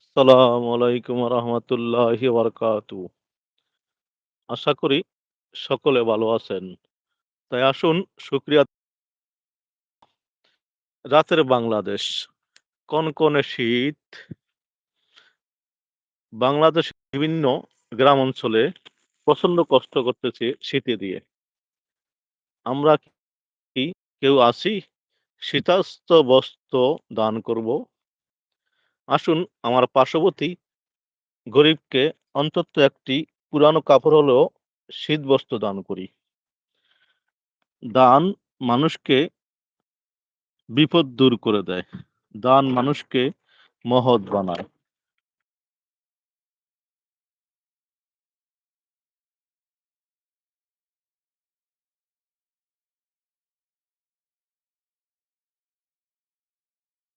আসসালামু আলাইকুম রহমতুল্লাহি বারকাতু আশা করি সকলে ভালো আছেন। তাই আসুন শুক্রিয়া রাতের বাংলাদেশ কনকনে শীত? বাংলাদেশের বিভিন্ন গ্রাম অঞ্চলে প্রচণ্ড কষ্ট করতেছে শীতে দিয়ে। আমরা কি কেউ আছি? শীতাস্ত বস্ত্র দান করব। আসুন আমার পার্শ্ববর্তী গরিবকে অন্তত একটি পুরানো কাপড় হলেও শীত বস্ত্র দান করি। দান মানুষকে বিপদ দূর করে দেয়। দান মানুষকে মহৎ বানায়।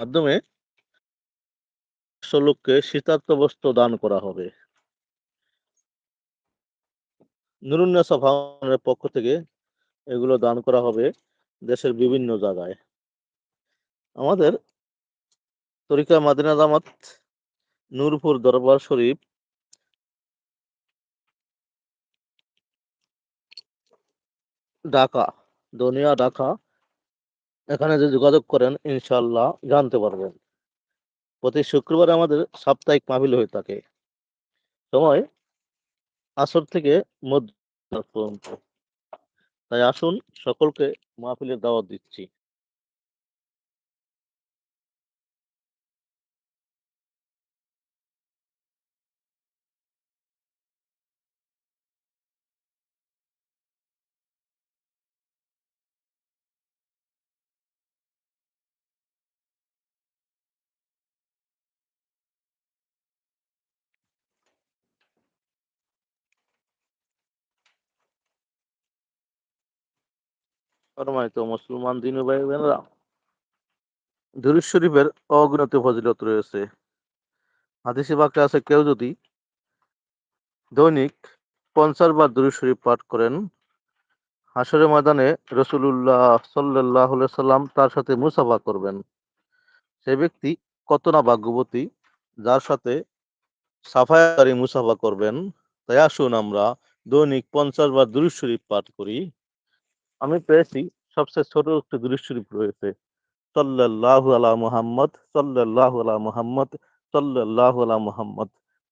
মাধ্যমে লোককে শীতার্থ বস্ত্র দান করা হবে। নুরুন্নেসা ফাউন্ডেশনের পক্ষ থেকে এগুলো দান করা হবে দেশের বিভিন্ন জায়গায়। আমাদের তরিকা মাদিনা জামাত, নূরপুর দরবার শরীফ ঢাকা, দনিয়া ঢাকা, এখানে যে যোগাযোগ করেন ইনশাল্লাহ জানতে পারবেন। প্রতি শুক্রবার আমাদের সাপ্তাহিক মাহফিল হয়ে থাকে। সময় আসর থেকে মধ্য পর্যন্ত। তাই আসুন সকলকে মাহফিলের দাওয়াত দিচ্ছি। সম্মানিত মুসলমান দিন ভাই বোনেরা দুরুদ শরীফের অগণিত ফজিলত রয়েছে। হাদিসে বাক্যে আছে, কেউ যদি দৈনিক পঞ্চাশ বার দুরুদ শরীফ পাঠ করেন হাসরের ময়দানে রসুল্লাহ সাল্লাহ সাল্লাম তার সাথে মুসাফা করবেন। সে ব্যক্তি কত না ভাগ্যবতী, যার সাথে সাফায়ারি মুসাফা করবেন। তাই আসুন আমরা দৈনিক পঞ্চাশ বার দুরুদ শরীফ পাঠ করি। আমি পেয়েছি সবচেয়ে ছোট একটি শরীফ রয়েছে। সাল্লাল্লাহু আলা মুহাম্মদ, সাল্লাল্লাহু আলা মুহাম্মদ, সাল্লাল্লাহু আলা মুহাম্মদ।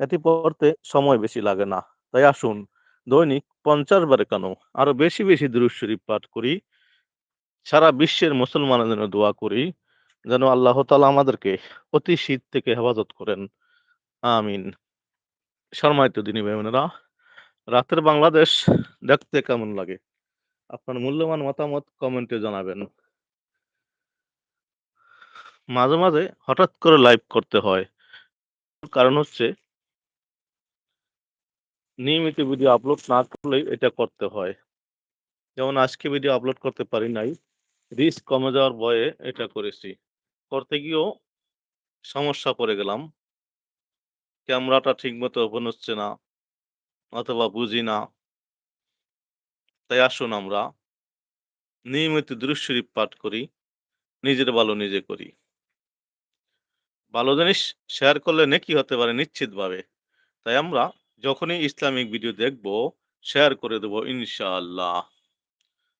এটি পড়তে সময় বেশি লাগে না। তাই আসুন, দৈনিক পঞ্চাশ বারে কেন আরও বেশি বেশি দুরুদ শরীফ পাঠ করি। সারা বিশ্বের মুসলমানের জন্য দোয়া করি, যেন আল্লাহ তালা আমাদেরকে অতি শীত থেকে হেফাজত করেন। আমিন। শর্মায়িত দিনী ভাইরা রাতের বাংলাদেশ দেখতে কেমন লাগে? আপনার মূল্যবান মতামত কমেন্টে জানাবেন। মাঝে মাঝে হঠাৎ করে লাইভ করতে হয়। কারণ হচ্ছে নিয়মিত ভিডিও আপলোড না করলেই এটা করতে হয়। যেমন আজকে ভিডিও আপলোড করতে পারি নাই রিস্ক কমে যাওয়ার ভয়ে এটা করেছি। করতে গিয়েও সমস্যা পড়ে গেলাম। ক্যামেরাটা ঠিক মতো ওপেন হচ্ছে না, অথবা বুঝি না। তাই আসুন আমরা নিয়মিত দৃশ্যরীপ পাঠ করি, নিজের ভালো নিজে করি। ভালো জিনিস শেয়ার করলে নেকি হতে পারে নিশ্চিতভাবে। তাই আমরা যখনই ইসলামিক ভিডিও দেখব শেয়ার করে দেব ইনশাআল্লাহ।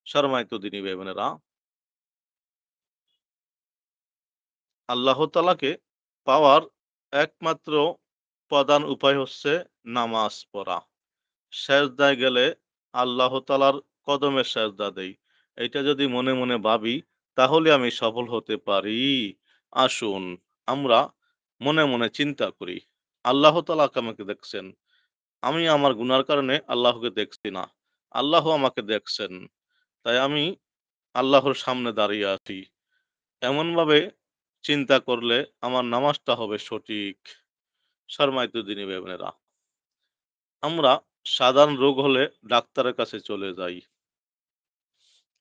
শর্মায়িত দিনী বোনেরা। আল্লাহ তালাকে পাওয়ার একমাত্র প্রধান উপায় হচ্ছে নামাজ পড়া। সেজদায় গেলে আল্লাহ তালার কদমে সেজদা দেই। এটা যদি মনে মনে ভাবি, তাহলে আমি সফল হতে পারি। আসুন, আমরা মনে মনে চিন্তা করি। আল্লাহ তালাকে আমাকে দেখছেন। আমি আমার গুনার কারণে আল্লাহকে দেখছি না। আল্লাহ আমাকে দেখছেন। তাই আমি আল্লাহর সামনে দাঁড়িয়ে আছি। এমনভাবে চিন্তা করলে আমার নামাজটা হবে সঠিক। শর্মায়িত দিনী বেবনেরা আমরা সাধারণ রোগ হলে ডাক্তারের কাছে চলে যাই।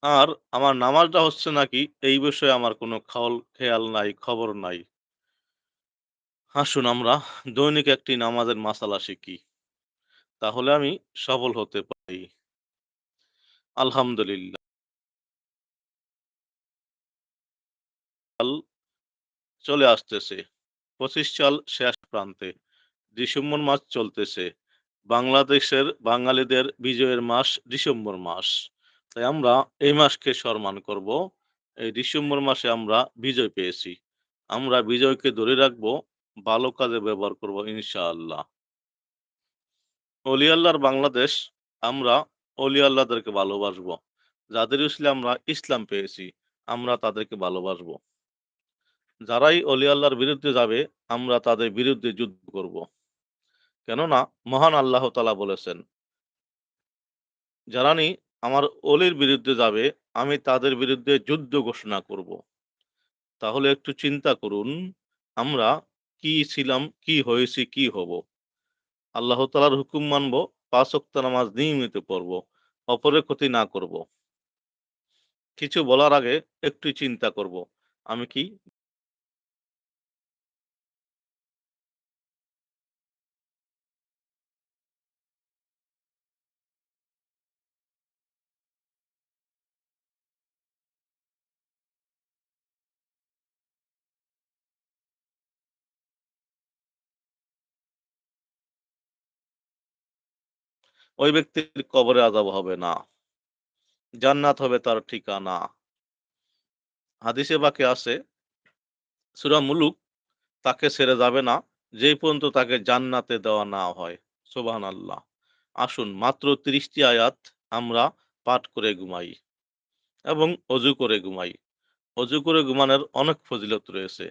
আর আমার নামাজটা হচ্ছে নাকি এই বিষয়ে আমার কোনো খাওয়াল খেয়াল নাই, খবর নাই। আসুন আমরা দৈনিক একটি নামাজের মাসালা শিখি। তাহলে আমি সফল হতে পারি। আলহামদুলিল্লাহ। চলে আসতেছে। পঁচিশ সাল শেষ প্রান্তে ডিসেম্বর মাস চলতেছে। বাংলাদেশের বাঙালিদের বিজয়ের মাস ডিসেম্বর মাস। তাই আমরা এই মাসকে সম্মান করব। এই ডিসেম্বর মাসে আমরা বিজয় পেয়েছি। আমরা বিজয়কে ধরে রাখব, ভালো কাজে ব্যবহার করব ইনশাআল্লাহ। অলি আল্লাহর বাংলাদেশ, আমরা অলি আল্লাহদেরকে ভালোবাসবো। যাদের উসলে আমরা ইসলাম পেয়েছি, আমরা তাদেরকে ভালোবাসবো। যারাই অলি আল্লাহর বিরুদ্ধে যাবে, আমরা তাদের বিরুদ্ধে যুদ্ধ করব। কেননা মহান আল্লাহ তালা বলেছেন, যারা নি আমার অলির বিরুদ্ধে যাবে, আমি তাদের বিরুদ্ধে যুদ্ধ ঘোষণা করব। তাহলে একটু চিন্তা করুন, আমরা কি ছিলাম, কি হয়েছি, কি হব? আল্লাহ তালার হুকুম মানব, পাঁচ অক্ত নামাজ নিয়মিত পড়ব, অপরের ক্ষতি না করব। কিছু বলার আগে একটু চিন্তা করব, আমি কি ওই ব্যক্তির কবরে আজাব হবে না। জান্নাত হবে তার ঠিকানা। হাদিসে বাকে আছে, সুরা মুলুক তাকে ছেড়ে যাবে না, যেই পর্যন্ত তাকে জান্নাতে দেওয়া না হয়। সোবাহান আল্লাহ আসুন, মাত্র ত্রিশটি আয়াত আমরা পাঠ করে ঘুমাই এবং অজু করে ঘুমাই। অজু করে ঘুমানোর অনেক ফজিলত রয়েছে।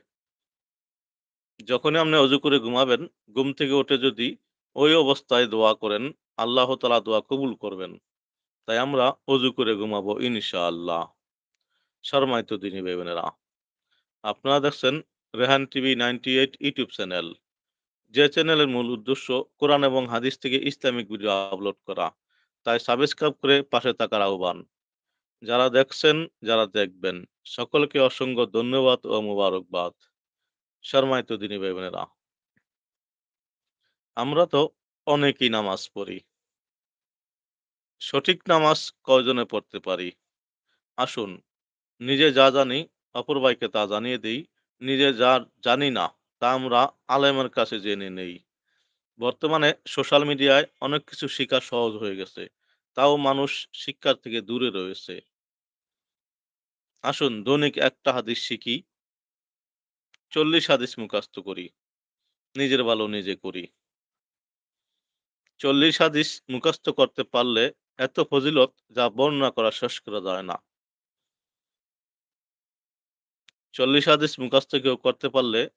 যখনই আপনি অজু করে ঘুমাবেন, ঘুম থেকে উঠে যদি ওই অবস্থায় দোয়া করেন আল্লাহ তালা দোয়া কবুল করবেন। তাই আমরা অজু করে ঘুমাবো ইনশা ইনশাআল্লাহ। শর্মায়িত দিনী বেবেনেরা আপনারা দেখছেন Rehan TV ninety eight YouTube channel. যে চ্যানেলের মূল উদ্দেশ্য কোরআন এবং হাদিস থেকে ইসলামিক ভিডিও আপলোড করা। তাই সাবস্ক্রাইব করে পাশে থাকার আহ্বান। যারা দেখছেন, যারা দেখবেন, সকলকে অসংখ্য ধন্যবাদ ও মুবারকবাদ। শর্মায়িত দিনী বেবেনেরা আমরা তো অনেকই নামাজ পড়ি। সঠিক নামাজ কয়জনে পড়তে পারি? আসুন, নিজে যা জানি অপর ভাইকে তা জানিয়ে দিই। নিজে যা জানি না, তা আমরা আলেমের কাছে জেনে নেই। বর্তমানে সোশ্যাল মিডিয়ায় অনেক কিছু শেখা সহজ হয়ে গেছে। তাও মানুষ শিক্ষার থেকে দূরে রয়েছে। আসুন, দৈনিক একটা হাদিস শিখি। চল্লিশ হাদিস মুখাস্ত করি। নিজের ভালো নিজে করি। চল্লিশ হাদিস মুখস্থ করতে পারলে এত ফজিলত যা বর্ণনা করা শেষ করা যায় না। চল্লিশ হাদিস মুখস্থ কেউ করতে পারলে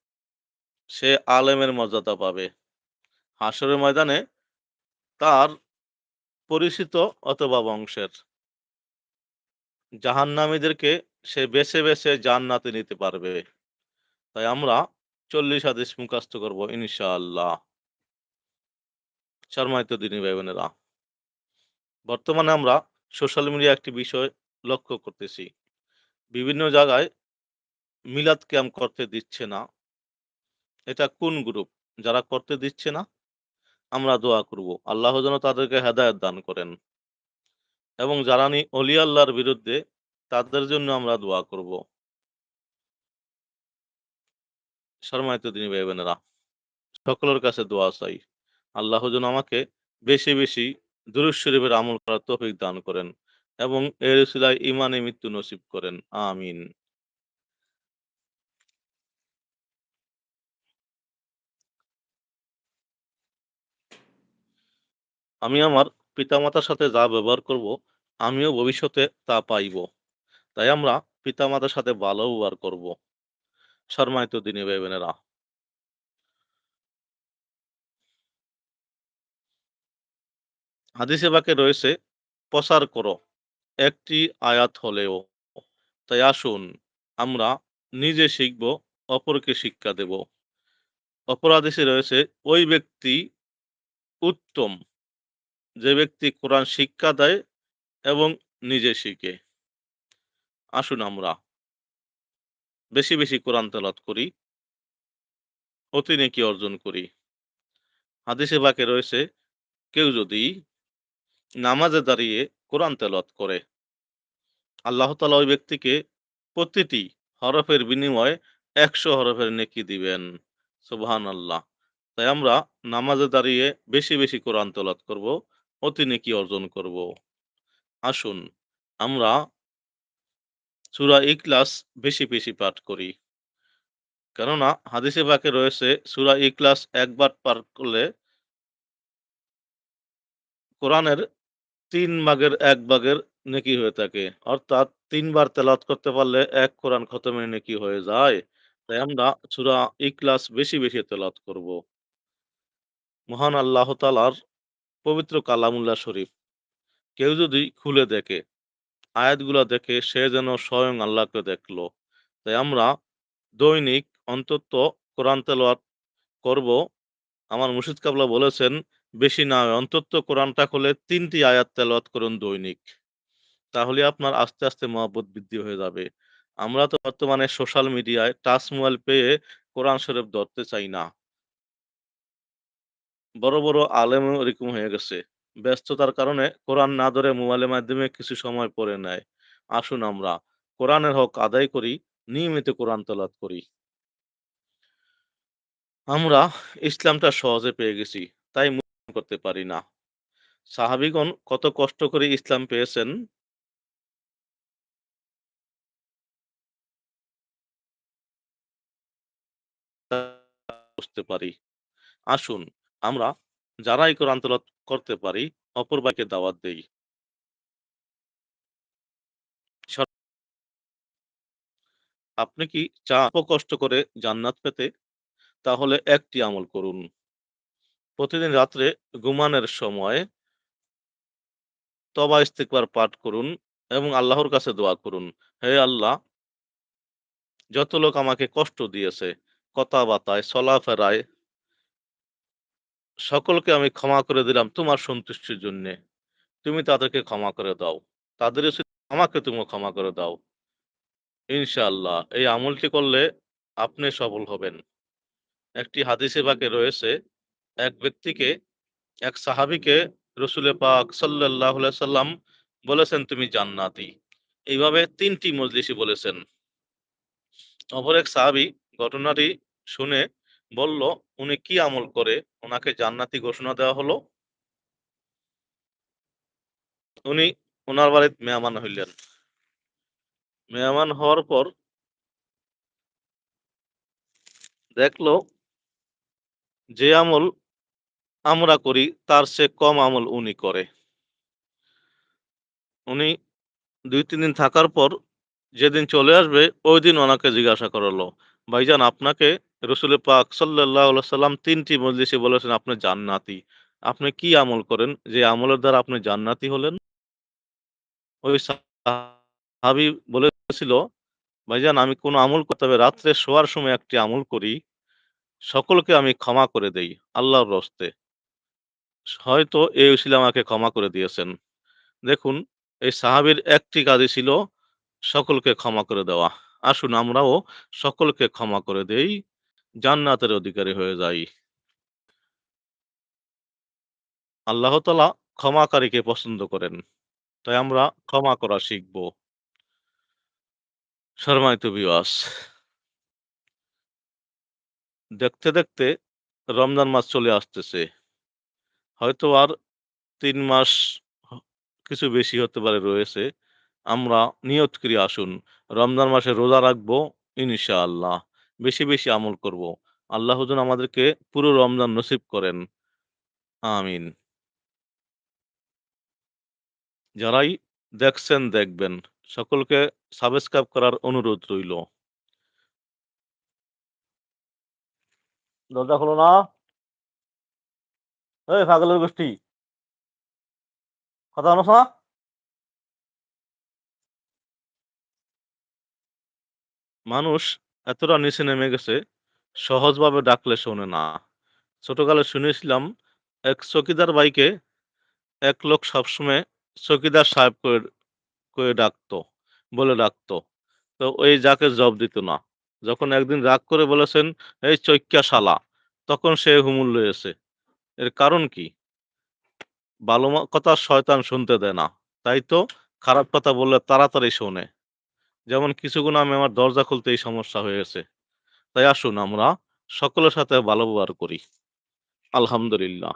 সে আলেমের মর্যাদা পাবে। হাসরের ময়দানে তার পরিচিত অথবা বংশের। জাহান্নামীদেরকে সে বেছে বেছে জান্নাতে নিতে পারবে। তাই আমরা চল্লিশ হাদিস মুখস্থ করব ইনশাআল্লাহ। শর্মায়িত দিনী ভাই বোনেরা বর্তমানে আমরা সোশ্যাল মিডিয়া একটি বিষয় লক্ষ্য করতেছি। বিভিন্ন জায়গায় মিলাদ ক্যাম্প করতে দিচ্ছে না। এটা কোন গ্রুপ যারা করতে দিচ্ছে না, আমরা দোয়া করব। আল্লাহ যেন তাদেরকে হেদায়ত দান করেন। এবং যারা নি অলি আল্লাহর বিরুদ্ধে, তাদের জন্য আমরা দোয়া করব। শর্মায়িত দিনী ভাই বোনেরা সকলের কাছে দোয়া চাই। আল্লাহ যেন আমাকে বেশি বেশি দুরুজ শরীফের আমল করার তৌফিক দান করেন এবং এর উসিলায় ইমানে মৃত্যু নসিব করেন। আমিন। আমি আমার পিতামাতার সাথে যা ব্যবহার করব, আমিও ভবিষ্যতে তা পাইব। তাই আমরা পিতামাতার সাথে ভালো ব্যবহার করব। শর্মায়িত দিনী ভাই বোনেরা হাদিসে বাকে রয়েছে, প্রচার করো। একটি আয়াত হলেও। তাই আসুন, আমরা নিজে শিখব, অপরকে শিক্ষা দেব। অপর হাদিসে রয়েছে, ওই ব্যক্তি উত্তম, যে ব্যক্তি কোরআন শিক্ষা দেয় এবং নিজে শিখে। আসুন আমরা বেশি বেশি কোরআন তেলাত করি, অতি নেকি অর্জন করি। হাদিসে বাকে রয়েছে, কেউ যদি নামাজে দাঁড়িয়ে কোরআন তেলত করে আল্লাহ তালা ওই ব্যক্তিকে প্রতিটি হরফের বিনিময়ে একশো হরফের নেকি দিবেন সুবহানাল্লাহ। তাই আমরা নামাজে দাঁড়িয়ে বেশি, বেশি কোরআন তেলাওয়াত করব, অতি নেকি অর্জন করব। আসুন আমরা সুরা ইকলাস বেশি, বেশি পাঠ করি। কেননা হাদিসে বাকে রয়েছে সুরা ইকলাস একবার পাঠ করলে কোরআনের ৩ ভাগের ১ ভাগের নেকি হয়ে থাকে। অর্থাৎ ৩ বার তেলাওয়াত করতে পারলে ১ কোরআন খতমের নেকি হয়ে যায়। তাই আমরা সূরা ইখলাস বেশি, বেশি তেলাওয়াত করব। মহান আল্লাহ তাআলার পবিত্র কালামুল্লাহ শরীফ কেউ যদি খুলে দেখে, আয়াতগুলা দেখে সে যেন স্বয়ং আল্লাহকে দেখল তাই আমরা দৈনিক অন্তত কোরআন তেলাওয়াত করব। আমার মুর্শিদ কাবলা বলেছেন, বেশি না অন্তত কোরআনটা খুলে ৩ টি আয়াত তেলাওয়াত করুন দৈনিক। তাহলে আপনার আস্তে, আস্তে মহব্বত বৃদ্ধি হয়ে যাবে। আমরা তো বর্তমানে সোশ্যাল মিডিয়ায় টাচ মোবাইল পেয়ে কোরআন শরীফ ধরতে চাই না। বড়, বড় আলেমও এরকম হয়ে গেছে। ব্যস্ততার কারণে কোরআন না ধরে মোবাইলের মাধ্যমে কিছু সময় পড়ে নেয়। আসুন আমরা কোরআনের হক আদায় করি, নিয়মিত কোরআন তেলাওয়াত করি। আমরা ইসলামটা সহজে পেয়ে গেছি। তাই করতে পারি না। সাহাবীগণ কত কষ্ট করে ইসলাম পেয়েছেন বুঝতে পারি। আসুন আমরা যারাই কোরআন তেলাওয়াত করতে পারি, অপর ভাইকে দাওয়াত দেই। আপনি কি অল্প কষ্ট করে জান্নাত পেতে? তাহলে একটি আমল করুন। প্রতিদিন রাত্রে ঘুমানোর সময় তওবা ইস্তিগফার পাঠ করুন এবং আল্লাহর কাছে দোয়া করুন। হে আল্লাহ যত লোক আমাকে কষ্ট দিয়েছে, কথা কথাবার্তায়, চলাফেরায় সকলকে আমি ক্ষমা করে দিলাম তোমার সন্তুষ্টির জন্যে। তুমি তাদেরকে ক্ষমা করে দাও। তাদের আমাকে তুমি ক্ষমা করে দাও। ইনশাআল্লাহ এই আমলটি করলে আপনি সফল হবেন। একটি হাদিসে পাকে রয়েছে, এক ব্যক্তিকে এক সাহাবীকে রসুলে পাক আলাইহি সাল্লাম বলেছেন, "তুমি জান্নাতি।" এইভাবে ৩ টি মজলিসে বলেছেন। অপর এক সাহাবী ঘটনাটি শুনে বলল, "উনি কি আমল করে উনাকে জান্নাতি ঘোষণা দেওয়া হলো?" উনি উনার বাড়িতে মেহমান হইলেন। মেহমান হওয়ার পর দেখল যে আমল আমরা করি তার সে কম আমল উনি করে। উনি ২-৩ দিন থাকার পর যেদিন চলে আসবে ওইদিন ওনাকে জিজ্ঞাসা করালো, "ভাইজান আপনাকে রসুলে পাক আলাইহি সাল্লাম ৩ টি মজলিসে বলেছেন আপনি জান্নাতি। আপনি কি আমল করেন যে আমলের দ্বারা আপনি জান্নাতি হলেন?" ওই সাহাবী বলেছিল, "ভাইজান আমি কোন আমল করতে হবে রাত্রে শোয়ার সময় একটি আমল করি। সকলকে আমি ক্ষমা করে দেই আল্লাহর রস্তে। হয়তো এই উসিলায় আমাকে ক্ষমা করে দিয়েছেন।" দেখুন এই সাহাবীর একটি কাজই ছিল সকলকে ক্ষমা করে দেওয়া। আসুন আমরাও সকলকে ক্ষমা করে দেই, জান্নাতের অধিকারী হয়ে যাই। আল্লাহ তাআলা ক্ষমাকারীকে পছন্দ করেন। তাই আমরা ক্ষমা করা শিখব। সম্মানিত ভিউয়ার্স দেখতে, দেখতে রমজান মাস চলে আসতেছে। হয়তো আর ৩ মাস কিছু বেশি হতে পারে রয়েছে। আমরা নিয়ত করি আসুন রমজান মাসে রোজা রাখব ইনশাআল্লাহ। বেশি, বেশি আমল করব। আল্লাহ যেন আমাদেরকে পুরো রমজান নসিব করেন। আমিন। যারাই দেখছেন দেখবেন। সকলকে সাবস্ক্রাইব করার অনুরোধ রইল। দরজা খোলো না। এই পাগলের গোষ্ঠী। কথা শোনোস না? মানুষ এতটা নিচে নেমে গেছে, সহজভাবে ডাকলে শোনে না। ছোটকালে শুনেছিলাম এক চৌকিদার ভাইকে এক লোক সবসময় চকিদার সাহেব করে করে ডাকতো, বলে ডাকতো। তো ওই যাকে জব দিত না। যখন একদিন রাগ করে বলেছেন, "এই চৈক্যা শালা!" তখন সে হুমুল লয়েছে। এর কারণ কি? ভালো কথা শয়তান শুনতে দেয় না। তাই তো খারাপ কথা বললে তাড়াতাড়ি শোনে। যেমন কিছুক্ষণ আমি আমার দরজা খুলতে এই সমস্যা হয়েছে। তাই আসুন আমরা সকলের সাথে ভালো ব্যবহার করি। আলহামদুলিল্লাহ।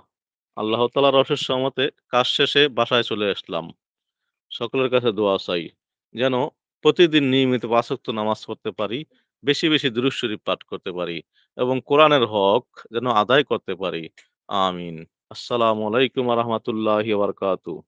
আল্লাহ তাআলার অশেষ রহমতে কাজ শেষে বাসায় চলে আসলাম। সকলের কাছে দোয়া চাই। যেন প্রতিদিন নিয়মিত বাসক্ত নামাজ পড়তে পারি, বেশি, বেশি দুরূদ শরীফ পাঠ করতে পারি এবং কোরআনের হক যেন আদায় করতে পারি। আমিন। আসসালামু আলাইকুম রহমতুল্লাহ বারাকাতুহু।